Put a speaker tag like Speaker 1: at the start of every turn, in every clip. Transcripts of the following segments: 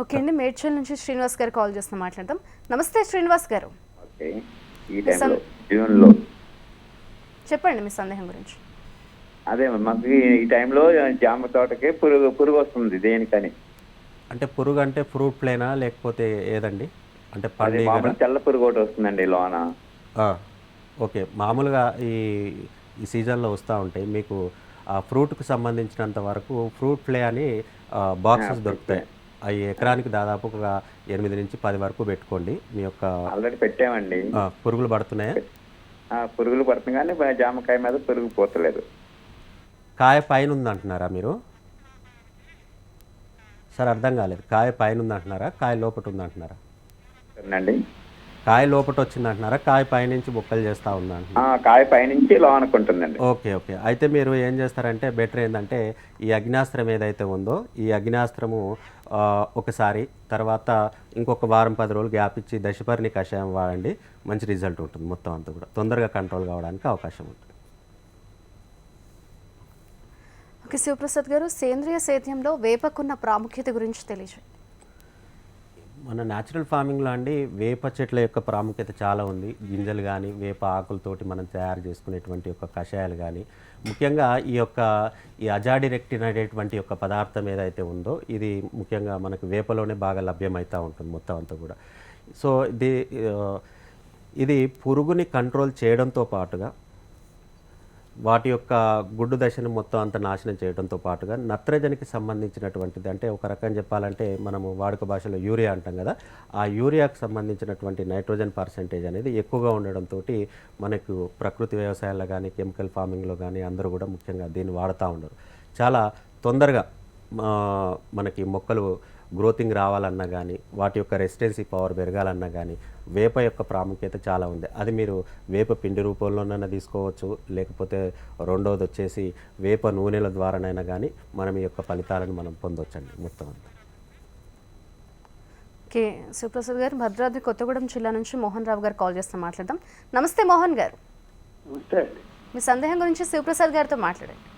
Speaker 1: Okay అండి మేడ్చల్ నుంచి శ్రీనివాస్ గారు కాల్ చేస్తున్న మాట్లాడదాం. నమస్తే శ్రీనివాస్ గారు.
Speaker 2: ఓకే ఈ టైంలో జూన్లో.
Speaker 1: చెప్పండి మీ సందేహం గురించి.
Speaker 2: అదే మాకు ఈ- టైంలో జామ తోటకి పురుగు పురుగు వస్తుంది దేనికని.
Speaker 3: అంటే పురుగు అంటే ఫ్రూట్ ప్లేనా లేకపోతే ఏదండి? అంటే పండుగ
Speaker 2: తెల్ల పురుగు ఒకటి వస్తుందండి లోన.
Speaker 3: ఓకే. మామూలుగా ఈ ఈ సీజన్లో వస్తూ ఉంటాయి. మీకు ఆ ఫ్రూట్కి సంబంధించినంత వరకు ఫ్రూట్ ప్లే అని బాక్సెస్ దొరుకుతాయి. అవి ఎకరానికి దాదాపు ఒక ఎనిమిది నుంచి పది వరకు పెట్టుకోండి. మీ యొక్క
Speaker 2: ఆల్రెడీ పెట్టామండి.
Speaker 3: పురుగులు పడుతున్నాయా?
Speaker 2: పురుగులు పడుతుంది కానీ జామకాయ మీద పురుగు పోతలేదు.
Speaker 3: కాయ పైన ఉందంటున్నారా మీరు? సార్ అర్థం కాలేదు. కాయ పైన ఉందంటున్నారా? కాయ లోపట ఉందంటున్నారా?
Speaker 2: అండి
Speaker 3: కాయ లోపట వచ్చిందంటున్నారా కాయ పైనుంచి బొక్కలు చేస్తూ
Speaker 2: ఆ, కాయ పైనుంచి లోనకు ఉంటుందండి
Speaker 3: ఓకే ఓకే. అయితే మీరు ఏం చేస్తారంటే బెటర్ ఏంటంటే ఈ అగ్నాస్త్రం ఏదైతే ఉందో ఈ అగ్నాస్త్రము ఆ, ఒకసారి తర్వాత ఇంకొక వారం పది రోజులు గ్యాప్ ఇచ్చి దశపర్ణి కషాయం వాడండి. మంచి రిజల్ట్ ఉంటుంది మొత్తం అంతా కూడా. తొందరగా కంట్రోల్ కావడానికి అవకాశం ఉంటుంది.
Speaker 1: ఓకే శివప్రసాద్ గారు సేంద్రియ సేద్యంలో వేపకున్న ప్రాముఖ్యత గురించి తెలియజేయండి.
Speaker 3: మన న్యాచురల్ ఫార్మింగ్లో అండి వేప చెట్ల యొక్క ప్రాముఖ్యత చాలా ఉంది. గింజలు కానీ వేప ఆకులతోటి మనం తయారు చేసుకునేటువంటి యొక్క కషాయాలు కానీ ముఖ్యంగా ఈ యొక్క ఈ అజాడిరెక్టిన్ అనేటువంటి యొక్క పదార్థం ఏదైతే ఉందో ఇది ముఖ్యంగా మనకు వేపలోనే బాగా లభ్యమవుతూ ఉంటుంది మొత్తం అంతా కూడా. సో ఇది ఇది పురుగుని కంట్రోల్ చేయడంతో పాటుగా వాటి యొక్క గుడ్డు దశను మొత్తం అంత నాశనం చేయడంతో పాటుగా నత్రజనికి సంబంధించినటువంటిది అంటే ఒక రకం చెప్పాలంటే మనము వాడుక భాషలో యూరియా అంటాం కదా ఆ యూరియాకు సంబంధించినటువంటి నైట్రోజన్ పర్సెంటేజ్ అనేది ఎక్కువగా ఉండడంతో మనకు ప్రకృతి వ్యవసాయాల్లో కానీ కెమికల్ ఫార్మింగ్లో కానీ అందరూ కూడా ముఖ్యంగా దీన్ని వాడుతూ ఉండరు. చాలా తొందరగా మనకి మొక్కలు గ్రోతింగ్ రావాలన్నా కానీ వాటి యొక్క రెసిస్టెన్సీ పవర్ పెరగాలన్నా కానీ వేప యొక్క ప్రాముఖ్యత చాలా ఉంది. అది మీరు వేప పిండి రూపంలోనైనా తీసుకోవచ్చు లేకపోతే రెండోది వచ్చేసి వేప నూనెల ద్వారానైనా కానీ మనం ఈ యొక్క ఫలితాలను మనం పొందొచ్చండి మొత్తం అంతా.
Speaker 1: ఓకే శివప్రసాద్ గారు భద్రాద్రి కొత్తగూడెం జిల్లా నుంచి మోహన్ రావు గారు కాల్ చేస్తున్న మాట్లాడదాం. నమస్తే మోహన్ గారు. మీ సందేహం గురించి శివప్రసాద్ గారితో మాట్లాడండి.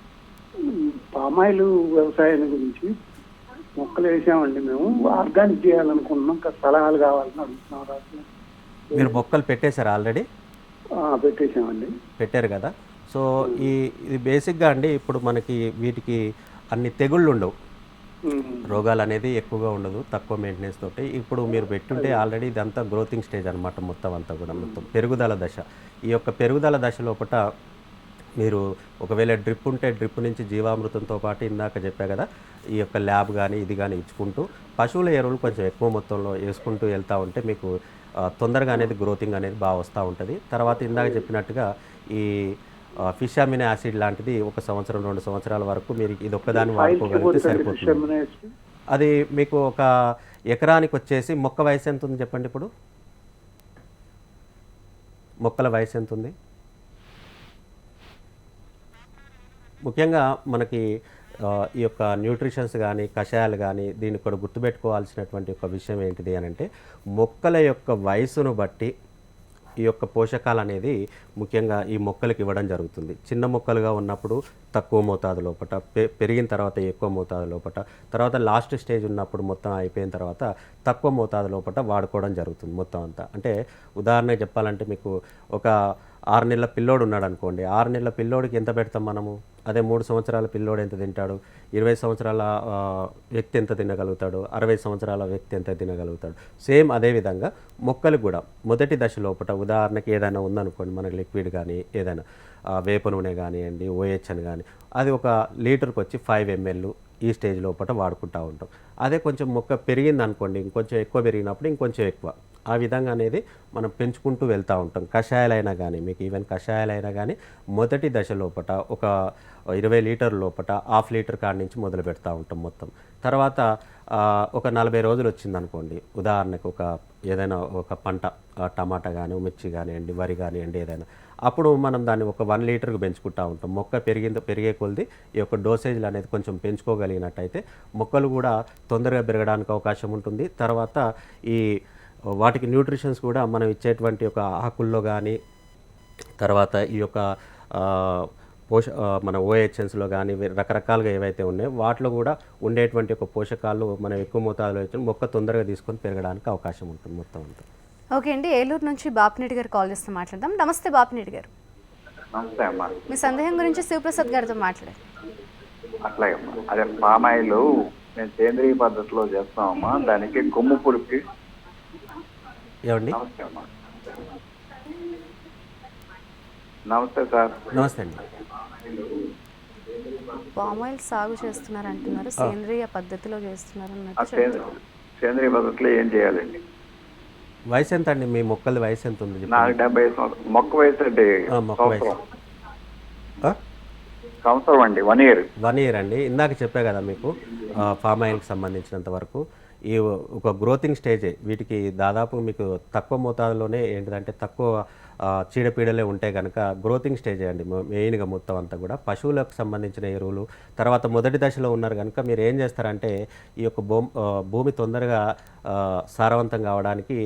Speaker 4: పామాయిల్ వ్యవసాయం గురించి మొక్కలు వేసామండి మేము. ఆర్గానిక్ చేయాలనుకుంటున్నాం ఇంకా సలహాలు కావాలని అడుగుతున్నాం రాజు.
Speaker 3: మీరు మొక్కలు పెట్టేశారు ఆల్రెడీ?
Speaker 4: పెట్టేసామండి
Speaker 3: పెట్టారు కదా. సో ఈ ఇది బేసిక్గా అండి ఇప్పుడు మనకి వీటికి అన్ని తెగుళ్ళు ఉండవు. రోగాలు అనేది ఎక్కువగా ఉండదు తక్కువ మెయింటెనెన్స్ తోటి. ఇప్పుడు మీరు పెట్టుంటే ఆల్రెడీ ఇదంతా గ్రోతింగ్ స్టేజ్ అనమాట మొత్తం అంతా కూడా మొత్తం పెరుగుదల దశ. ఈ యొక్క పెరుగుదల దశ లోపల మీరు ఒకవేళ డ్రిప్ ఉంటే డ్రిప్ నుంచి జీవామృతంతో పాటు ఇందాక చెప్పా కదా ఈ యొక్క ల్యాబ్ కానీ ఇది కానీ ఇచ్చుకుంటూ పశువుల ఎరువులు కొంచెం ఎక్కువ మొత్తంలో వేసుకుంటూ వెళ్తూ ఉంటే మీకు తొందరగా అనేది గ్రోతింగ్ అనేది బాగా వస్తూ ఉంటుంది. తర్వాత ఇందాక చెప్పినట్టుగా ఈ ఫిష్ అమినో యాసిడ్ లాంటిది ఒక సంవత్సరం రెండు సంవత్సరాల వరకు మీరు ఇది ఒక్కదాన్ని వాడుకోగలిగితే సరిపోతుంది. అది మీకు ఒక ఎకరానికి వచ్చేసి మొక్క వయసు ఎంత ఉంది చెప్పండి ఇప్పుడు? మొక్కల వయసు ఎంత ఉంది ముఖ్యంగా మనకి ఈ యొక్క న్యూట్రిషన్స్ కానీ కషాయాలు కానీ దీన్ని కూడా గుర్తుపెట్టుకోవాల్సినటువంటి ఒక విషయం ఏంటిది అని అంటే మొక్కల యొక్క వయసును బట్టి ఈ యొక్క పోషకాలు అనేది ముఖ్యంగా ఈ మొక్కలకు ఇవ్వడం జరుగుతుంది. చిన్న మొక్కలుగా ఉన్నప్పుడు తక్కువ మోతాదు లోపట పె- పెరిగిన తర్వాత ఎక్కువ మోతాదు లోపట తర్వాత లాస్ట్ స్టేజ్ ఉన్నప్పుడు మొత్తం అయిపోయిన తర్వాత తక్కువ మోతాదు లోపట వాడుకోవడం జరుగుతుంది మొత్తం అంతా. అంటే ఉదాహరణకు చెప్పాలంటే మీకు ఒక ఆరు నెలల పిల్లోడు ఉన్నాడు అనుకోండి ఆరు నెలల పిల్లోడికి ఎంత పెడతాం మనము? అదే మూడు సంవత్సరాల పిల్లోడు ఎంత తింటాడు? ఇరవై సంవత్సరాల వ్యక్తి ఎంత తినగలుగుతాడు? అరవై సంవత్సరాల వ్యక్తి ఎంత తినగలుగుతాడు? సేమ్ అదే విధంగా మొక్కలు కూడా మొదటి దశ లోపల ఉదాహరణకి ఏదైనా ఉందనుకోండి మనకి లిక్విడ్ కానీ ఏదైనా వేప నూనె కానివ్వండి ఓహెచ్ అని కానీ అది ఒక లీటర్కి వచ్చి ఫైవ్ ఎంఎల్ ఈ స్టేజ్ లోపల వాడుకుంటూ ఉంటాం. అదే కొంచెం మొక్క పెరిగింది అనుకోండి ఇంకొంచెం ఎక్కువ పెరిగినప్పుడు ఇంకొంచెం ఎక్కువ. ఆ విధంగా అనేది మనం పెంచుకుంటూ వెళ్తూ ఉంటాం. కషాయాలైనా కానీ మీకు ఈవెన్ కషాయాలైనా కానీ మొదటి దశ లోపల ఒక ఇరవై లీటర్ లోపట హాఫ్ లీటర్ కాడి నుంచి మొదలు పెడతా ఉంటాం మొత్తం. తర్వాత ఒక నలభై రోజులు వచ్చిందనుకోండి. ఉదాహరణకు ఒక ఏదైనా ఒక పంట టమాటా కానీ మిర్చి కానివ్వండి వరి కానివ్వండి ఏదైనా. అప్పుడు మనం దాన్ని ఒక వన్ లీటర్కి పెంచుకుంటా ఉంటాం. మొక్క పెరిగింది పెరిగే కొలది ఈ యొక్క డోసేజ్లు అనేది కొంచెం పెంచుకోగలిగినట్టయితే మొక్కలు కూడా తొందరగా పెరగడానికి అవకాశం ఉంటుంది. తర్వాత ఈ వాటికి న్యూట్రిషన్స్ కూడా మనం ఇచ్చేటువంటి ఒక ఆకుల్లో కానీ తర్వాత ఈ యొక్క పోష మన ఓహెచ్ఎన్స్లో కానీ రకరకాలుగా ఏవైతే ఉన్నాయో వాటిలో కూడా ఉండేటువంటి ఒక పోషకాలు మనం ఎక్కువ మోతాదులో ఇచ్చిన మొక్క తొందరగా తీసుకొని పెరగడానికి అవకాశం ఉంటుంది మొత్తం అంతా.
Speaker 1: ఓకే అండి. ఏలూరు నుంచి బాపినేటి గారు కాల్ చేస్తే మాట్లాడదాం. నమస్తే బాపినేటి గారు.
Speaker 2: నమస్తే అమ్మా.
Speaker 1: మీ సందేహం గురించి శివప్రసాద్ గారితో మాట్లాడారు
Speaker 2: అట్లాగే అమ్మా. అదే పామాయిల్ మేము సేంద్రియ పద్ధతిలో చేస్తామమ్మా దానికి కొమ్ము పురుగుకి
Speaker 3: ఏమండి?
Speaker 2: నమస్తే సార్.
Speaker 3: నమస్తే అండి.
Speaker 1: పామ్ ఆయిల్ సాగు చేస్తున్నారు అంటున్నారు సేంద్రియ పద్ధతిలో చేస్తున్నారు అన్నట్టు
Speaker 2: సేంద్రియ పద్ధతిలో ఏం చేయాలండి?
Speaker 3: వయసు ఎంత అండి? మీ మొక్కల వయసు ఎంత ఉంది? చెప్పండి.
Speaker 2: నాకు డెబ్బై మొక్క వయసు అంటే
Speaker 3: ఆ, మొక్క వయసు.
Speaker 2: సంవత్సరం. అండి వన్ ఇయర్.
Speaker 3: వన్ ఇయర్ అండి. ఇందాక చెప్పే కదా మీకు ఫామ్ ఆయిల్కి సంబంధించినంత వరకు. ఈ ఒక గ్రోతింగ్ స్టేజే. వీటికి దాదాపు మీకు తక్కువ మోతాదులోనే ఏంటిదంటే తక్కువ చీడపీడలే ఉంటే కనుక గ్రోతింగ్ స్టేజే అండి. మెయిన్గా మొత్తం అంతా కూడా. పశువులకు సంబంధించిన ఎరువులు తర్వాత మొదటి దశలో ఉన్నారు కనుక మీరు ఏం చేస్తారంటే ఈ యొక్క భూమి తొందరగా సారవంతం కావడానికి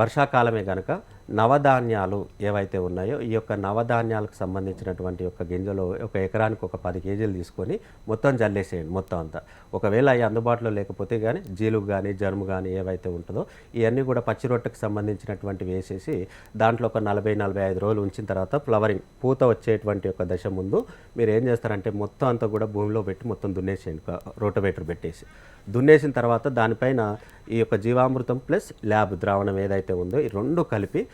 Speaker 3: వర్షాకాలమే కనుక నవధాన్యాలు ఏవైతే ఉన్నాయో ఈ యొక్క నవధాన్యాలకు సంబంధించినటువంటి యొక్క గింజలు ఒక ఎకరానికి ఒక పది కేజీలు తీసుకొని మొత్తం జల్లేసేయండి మొత్తం అంతా. ఒకవేళ అవి అందుబాటులో లేకపోతే కానీ జీలుగు కానీ జరుము కానీ ఏవైతే ఉంటుందో ఇవన్నీ కూడా పచ్చి రొట్టెకి సంబంధించినటువంటివి వేసేసి దాంట్లో ఒక నలభై నలభై ఐదు రోజులు ఉంచిన తర్వాత ఫ్లవరింగ్ పూత వచ్చేటువంటి ఒక దశ ముందు మీరు ఏం చేస్తారంటే మొత్తం అంతా కూడా భూమిలో పెట్టి మొత్తం దున్నేసేయండి రోటోవేటర్ పెట్టేసి. దున్నేసిన తర్వాత దానిపైన ఈ యొక్క జీవామృతం ప్లస్ ల్యాబ్ ద్రావణం ఏదైతే ఉందో ఈ రెండు కలిపి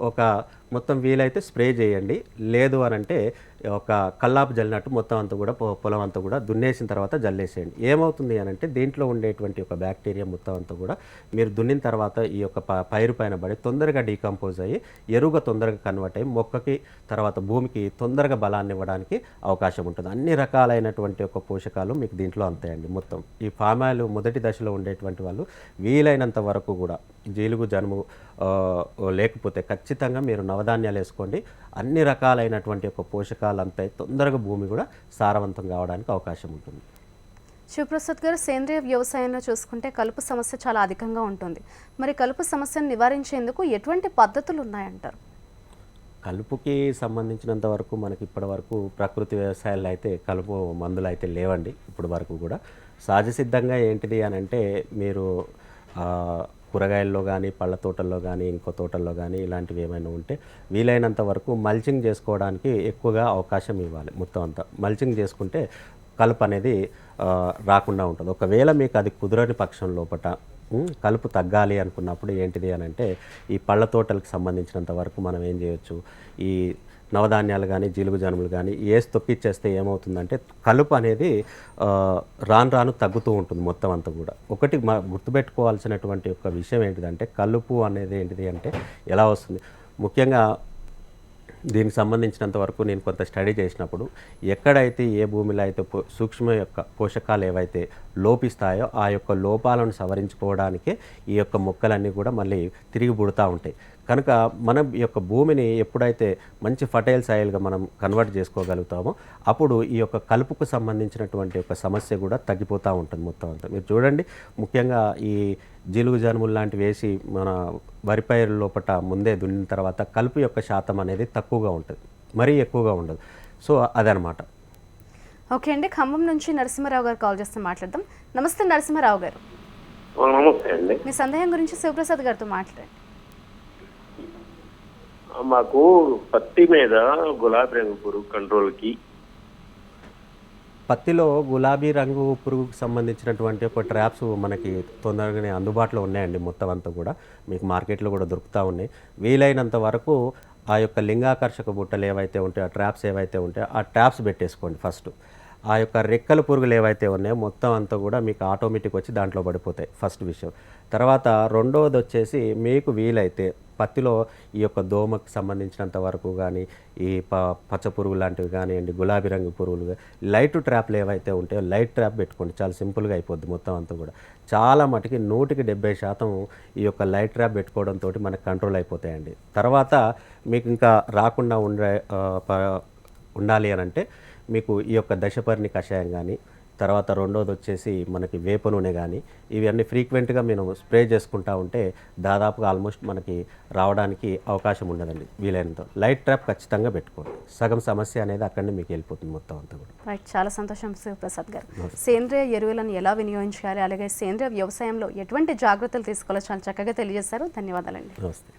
Speaker 3: ఒక మొత్తం వీలైతే స్ప్రే చేయండి. లేదు అని అంటే ఒక కల్లాపు జల్లినట్టు మొత్తం అంతా కూడా పొ- పొలం అంతా కూడా దున్నేసిన తర్వాత జల్లేసేయండి. ఏమవుతుంది అని అంటే దీంట్లో ఉండేటువంటి ఒక బ్యాక్టీరియా మొత్తం అంతా కూడా మీరు దున్నిన తర్వాత ఈ యొక్క ప- పైరు పైన పడి తొందరగా డీకంపోజ్ అయ్యి ఎరువుగా తొందరగా కన్వర్ట్ అయ్యి మొక్కకి తర్వాత భూమికి తొందరగా బలాన్ని ఇవ్వడానికి అవకాశం ఉంటుంది. అన్ని రకాలైనటువంటి ఒక పోషకాలు మీకు దీంట్లో అంతాయండి మొత్తం. ఈ ఫామ్ ఆయిల్ మొదటి దశలో ఉండేటువంటి వాళ్ళు వీలైనంత వరకు కూడా జీలుగు జనుము లేకపోతే ఖచ్చితంగా మీరు నవధాన్యాలు వేసుకోండి. అన్ని రకాలైనటువంటి ఒక పోషకాలు అంతాయి తొందరగా భూమి కూడా సారవంతం కావడానికి అవకాశం ఉంటుంది.
Speaker 1: శివప్రసాద్ గారు సేంద్రియ వ్యవసాయంలో చూసుకుంటే కలుపు సమస్య చాలా అధికంగా ఉంటుంది. మరి కలుపు సమస్యను నివారించేందుకు ఎటువంటి పద్ధతులు ఉన్నాయంటారు?
Speaker 3: కలుపుకి సంబంధించినంత వరకు మనకి ఇప్పటి వరకు ప్రకృతి వ్యవసాయాల్లో అయితే కలుపు మందులు అయితే లేవండి ఇప్పుడు వరకు కూడా. సహజ సిద్ధంగా ఏంటిది అని అంటే మీరు కూరగాయల్లో కానీ పళ్ళ తోటల్లో కానీ ఇంకో తోటల్లో కానీ ఇలాంటివి ఏమైనా ఉంటే వీలైనంత వరకు మల్చింగ్ చేసుకోవడానికి ఎక్కువగా అవకాశం ఇవ్వాలి మొత్తం అంతా. మల్చింగ్ చేసుకుంటే కలుపు అనేది రాకుండా ఉంటుంది. ఒకవేళ మీకు అది కుదరని పక్షం లోపట కలుపు తగ్గాలి అనుకున్నప్పుడు ఏంటిది అని అంటే ఈ పళ్ళ తోటలకు సంబంధించినంత వరకు మనం ఏం చేయొచ్చు? ఈ నవధాన్యాలు కానీ జీలుగు జనుములు కానీ వేసి తొక్కిచ్చేస్తే ఏమవుతుందంటే కలుపు అనేది రాను రాను తగ్గుతూ ఉంటుంది మొత్తం అంతా కూడా. ఒకటి మా గుర్తుపెట్టుకోవాల్సినటువంటి ఒక విషయం ఏంటిదంటే కలుపు అనేది ఏంటిది అంటే ఎలా వస్తుంది? ముఖ్యంగా దీనికి సంబంధించినంత వరకు నేను కొంత స్టడీ చేసినప్పుడు ఎక్కడైతే ఏ భూమిలో అయితే సూక్ష్మ యొక్క పోషకాలు ఏవైతే లోపిస్తాయో ఆ యొక్క లోపాలను సవరించుకోవడానికే ఈ యొక్క మొక్కలన్నీ కూడా మళ్ళీ తిరిగి పుడుతూ ఉంటాయి. కనుక మనం ఈ యొక్క భూమిని ఎప్పుడైతే మంచి ఫర్టైల్ సాయిల్గా మనం కన్వర్ట్ చేసుకోగలుగుతామో అప్పుడు ఈ యొక్క కలుపుకు సంబంధించినటువంటి ఒక సమస్య కూడా తగ్గిపోతూ ఉంటుంది మొత్తం అంతా. మీరు చూడండి ముఖ్యంగా ఈ జీలుగు జనుములు లాంటివి వేసి మన వరి పైరు లోపట ముందే దున్నిన తర్వాత కలుపు యొక్క శాతం అనేది తక్కువగా ఉంటుంది మరీ ఎక్కువగా ఉండదు. సో అదనమాట.
Speaker 1: ఓకే అండి ఖమ్మం నుంచి నరసింహారావు గారు కాల్ చేస్తే మాట్లాడదాం. నమస్తే నరసింహారావు గారు.
Speaker 5: ఆ, నమస్తే అండి.
Speaker 1: మీ సందేహం గురించి శివప్రసాద్ గారితో మాట్లాడండి.
Speaker 5: మాకు పత్తి మీద గులాబీ రంగు పురుగు కంట్రోల్కి.
Speaker 3: పత్తిలో గులాబీ రంగు పురుగుకు సంబంధించినటువంటి ఒక ట్రాప్స్ మనకి తొందరగానే అందుబాటులో ఉన్నాయండి మొత్తం అంతా కూడా. మీకు మార్కెట్లో కూడా దొరుకుతూ ఉన్నాయి. వీలైనంత వరకు ఆ యొక్క లింగాకర్షక బుట్టలు ఏవైతే ఉంటాయో ఆ ట్రాప్స్ ఏవైతే ఉంటాయో ఆ ట్రాప్స్ పెట్టేసుకోండి ఫస్ట్. ఆ యొక్క రెక్కల పురుగులు ఏవైతే ఉన్నాయో మొత్తం అంతా కూడా మీకు ఆటోమేటిక్ వచ్చి దాంట్లో పడిపోతాయి ఫస్ట్ విషయం. తర్వాత రెండవది వచ్చేసి మీకు వీలైతే పత్తిలో ఈ యొక్క దోమకు సంబంధించినంత వరకు కానీ ఈ ప పచ్చ పురుగు లాంటివి కానివ్వండి గులాబీ రంగు పురుగులు లైట్ ట్రాప్లు ఏవైతే ఉంటాయో లైట్ ట్రాప్ పెట్టుకోండి. చాలా సింపుల్గా అయిపోద్ది మొత్తం అంతా కూడా. చాలా మటుకి నూటికి డెబ్బై శాతం ఈ యొక్క లైట్ ట్రాప్ పెట్టుకోవడంతో మనకు కంట్రోల్ అయిపోతాయండి. తర్వాత మీకు ఇంకా రాకుండా ఉండే ఉండాలి అని అంటే మీకు ఈ యొక్క దశపర్ణి కషాయం కానీ తర్వాత రెండోది వచ్చేసి మనకి వేప నూనె కానీ ఇవన్నీ ఫ్రీక్వెంట్గా మేము స్ప్రే చేసుకుంటా ఉంటే దాదాపుగా ఆల్మోస్ట్ మనకి రావడానికి అవకాశం ఉండదండి వీలైనంత. లైట్ ట్రాప్ ఖచ్చితంగా పెట్టుకోండి. సగం సమస్య అనేది అక్కడనే మీకు వెళ్ళిపోతుంది మొత్తం అంతా కూడా.
Speaker 1: రైట్ చాలా సంతోషం శివప్రసాద్ గారు. సేంద్రియ ఎరువులను ఎలా వినియోగించాలి అలాగే సేంద్రియ వ్యవసాయంలో ఎటువంటి జాగ్రత్తలు తీసుకోవాలో చాలా చక్కగా తెలియజేశారు. ధన్యవాదాలండి.
Speaker 3: నమస్తే.